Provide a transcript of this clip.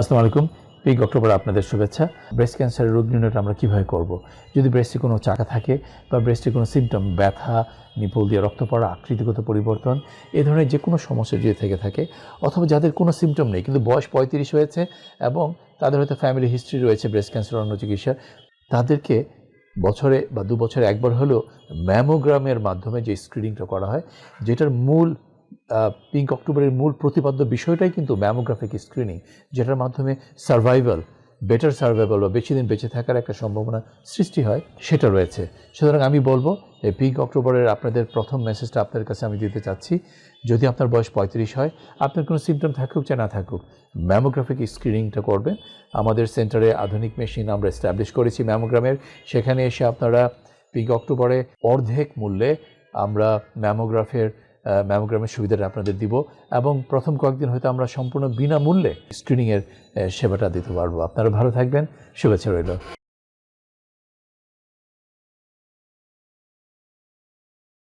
আসসালামু আলাইকুম। Pick October আপনাদের শুভেচ্ছা। ব্রেস্ট ক্যান্সারের রোগ নির্ণয়টা আমরা কীভাবে করব? যদি ব্রেস্টে কোনো চাকা থাকে বা ব্রেস্টে কোনো সিমটম ব্যথা নিপল দিয়ে রক্ত পড়া, আকৃতিগত পরিবর্তন, এ ধরনের যে কোনো সমস্যা যদি থেকে থাকে, অথবা যাদের কোনো সিমটম নেই, কিন্তু বয়স পঁয়ত্রিশ হয়েছে এবং তাদের হয়তো ফ্যামিলি হিস্ট্রি রয়েছে ব্রেস্ট ক্যান্সার অন্য চিকিৎসার, তাদেরকে বছরে বা দু বছরে একবার হলেও ম্যামোগ্রামের মাধ্যমে যে স্ক্রিনিংটা করা হয়, যেটার মূল পিঙ্ক অক্টোবরের মূল প্রতিপাদ্য বিষয়টাই কিন্তু ম্যামোগ্রাফিক স্ক্রিনিং যেটার মাধ্যমে সার্ভাইভাল বেটার সার্ভাইভাল বা বেশি দিন বেঁচে থাকার একটা সম্ভাবনা সৃষ্টি হয়, সেটা রয়েছে। সুতরাং আমি বলব, এই পিঙ্ক অক্টোবরের আপনাদের প্রথম মেসেজটা আপনার কাছে আমি দিতে চাচ্ছি, যদি আপনার বয়স পঁয়ত্রিশ হয়, আপনার কোনো সিমটম থাকুক চাই না থাকুক ম্যামোগ্রাফিক স্ক্রিনিংটা করবেন। আমাদের সেন্টারে আধুনিক মেশিন আমরা এস্টাবলিশ করেছি ম্যামোগ্রামের সেখানে এসে আপনারা পিঙ্ক অক্টোবরে অর্ধেক মূল্যে আমরা ম্যামোগ্রাফের ম্যামোগ্রামের সুবিধাটা আপনাদের দিব। এবং প্রথম কয়েকদিন হয়তো আমরা সম্পূর্ণ বিনামূল্যে স্ক্রিনিংয়ের সেবাটা দিতে পারব। আপনারা ভালো থাকবেন। শুভেচ্ছা রইল।